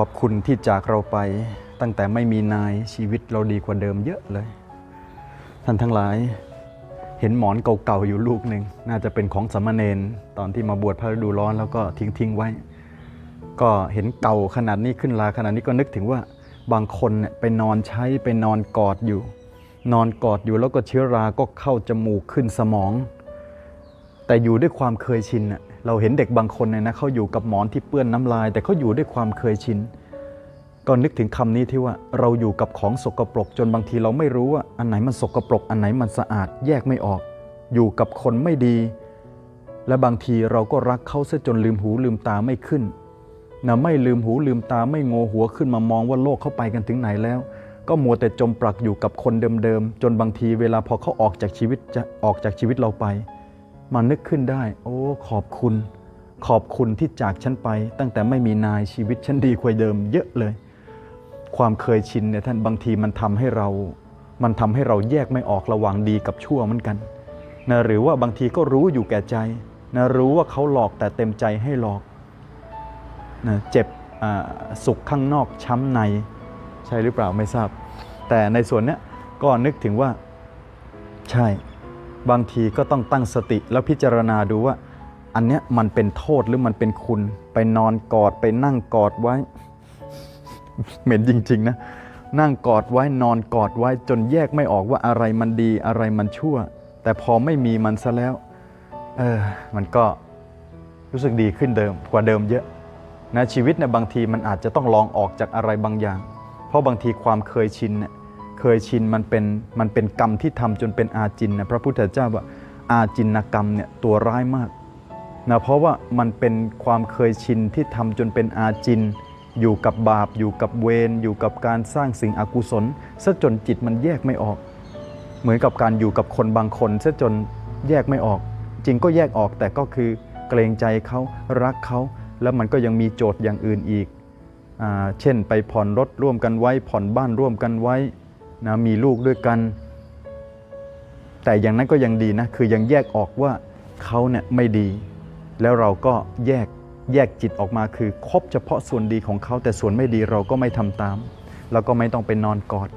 ขอบคุณที่จากเราไป ตั้งแต่ไม่มีนายชีวิตเราดีกว่าเดิมเยอะเลย ท่านทั้งหลาย เห็นหมอนเก่าๆอยู่ลูกหนึ่งน่าจะเป็นของสามเณรตอนที่มาบวชพระฤดูร้อนแล้วก็ทิ้งๆไว้ ก็เห็นเก่าขนาดนี้ขึ้นลาขนาดนี้ก็นึกถึงว่าบางคนเนี่ยไปนอนใช้ไปนอนกอดอยู่ นอนกอดอยู่แล้วก็เชื้อราก็เข้าจมูกขึ้นสมอง แต่อยู่ด้วยความเคยชินน่ะ เราเห็นเด็กบางคนเนี่ยนะเขาอยู่กับหมอนที่เปื้อนน้ำลาย แต่เขาอยู่ด้วยความเคยชินก็นึกถึงคำนี้ที่ว่าเราอยู่กับของสกปรก จนบางทีเราไม่รู้ว่าอันไหนมันสกปรก อันไหนมันสะอาดแยกไม่ออก อยู่กับคนไม่ดี และบางทีเราก็รักเขาซะจนลืมหูลืมตาไม่ขึ้นนะไม่ลืมหูลืมตาไม่โงหัวขึ้นมามองว่าโลกเขาไปกันถึงไหนแล้ว ก็มัวแต่จมปลักอยู่กับคนเดิมๆจนบางทีเวลาพอเขาออกจากชีวิตจะออกจากชีวิตเราไป มานึกขึ้นได้ โอ้ขอบคุณ ขอบคุณที่จากฉันไป ตั้งแต่ไม่มีนายชีวิตฉันดีกว่าเดิมเยอะเลย ความเคยชินเนี่ยท่านบางทีมันทำให้เรา มันทำให้เราแยกไม่ออกระหว่างดีกับชั่วเหมือนกันนะหรือว่าบางทีก็รู้อยู่แก่ใจนะรู้ว่าเขาหลอกแต่เต็มใจให้หลอกนะเจ็บอ่าสุขข้างนอกช้ำใน ใช่หรือเปล่าไม่ทราบ แต่ในส่วนเนี้ยก็นึกถึงว่าใช่ บางทีก็ต้องตั้งสติแล้วพิจารณาดูว่า อันเนี้ยมันเป็นโทษหรือมันเป็นคุณ ไปนอนกอดไปนั่งกอดไว้ เหม็นจริงๆนะนั่งกอดไว้นอนกอดไว้จนแยกไม่ออกว่าอะไรมันดีอะไรมันชั่ว แต่พอไม่มีมันซะแล้ว เออมันก็รู้สึกดีขึ้นเดิมกว่าเดิมเยอะนะชีวิตเนี่ยบางทีมันอาจจะต้องลองออกจากอะไรบางอย่าง เพราะบางทีความเคยชินเนี่ย ยชินมันเป็นมันเป็นกรรมที่ทำจนเป็นอาจินนะพระพุทธเจ้าว่าอาจินกรรมเนี่ยตัวร้ายมากนะเพราะว่ามันเป็นความเคยชินที่ทำจนเป็นอาจิน อยู่กับบาป อยู่กับเวรอยู่กับการสร้างสิ่งอกุศลซะจนจิตมันแยกไม่ออก เหมือนกับการอยู่กับคนบางคนซะจนแยกไม่ออก จริงก็แยกออกแต่ก็คือเกรงใจเขารักเขาแล้วมันก็ยังมีโจทย์อย่างอื่นอีกอเช่นไปผ่อนรถร่วมกันไว้ ผ่อนบ้านร่วมกันไว้ นะมีลูกด้วยกัน แต่อย่างนั้นก็ยังดีนะ คือยังแยกออกว่าเขาเนี่ยไม่ดี แล้วเราก็แยกแยกจิตออกมาคือคบเฉพาะส่วนดีของเขาแต่ส่วนไม่ดีเราก็ไม่ทำตาม แล้วก็ไม่ต้องไปนอนกอด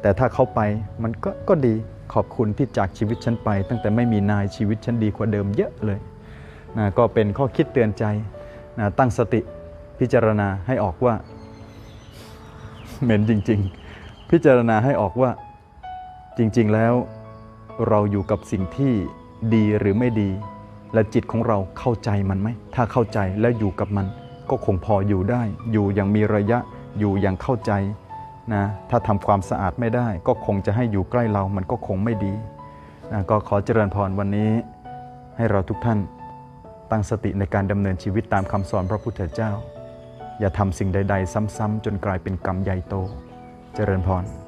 แต่ถ้าเขาไปมันก็ก็ดีขอบคุณที่จากชีวิตฉันไป ตั้งแต่ไม่มีนายชีวิตฉันดีกว่าเดิมเยอะเลยนะก็เป็นข้อคิดเตือนใจนะตั้งสติพิจารณาให้ออกว่า เหม็นจริง ๆ พิจารณาให้ออกว่า จริง ๆ แล้ว เราอยู่กับสิ่งที่ดีหรือไม่ดี และจิตของเราเข้าใจมันไหม ถ้าเข้าใจและอยู่กับมัน ก็คงพออยู่ได้ อยู่อย่างมีระยะ อยู่อย่างเข้าใจนะ ถ้าทำความสะอาดไม่ได้ ก็คงจะให้อยู่ใกล้เรา มันก็คงไม่ดีนะก็ขอเจริญพรวันนี้ ให้เราทุกท่านตั้งสติในการดำเนินชีวิตตามคำสอนพระพุทธเจ้า อย่าทำสิ่งใด ๆ ซ้ำๆจนกลายเป็นกรรมใหญ่โต เจริญพร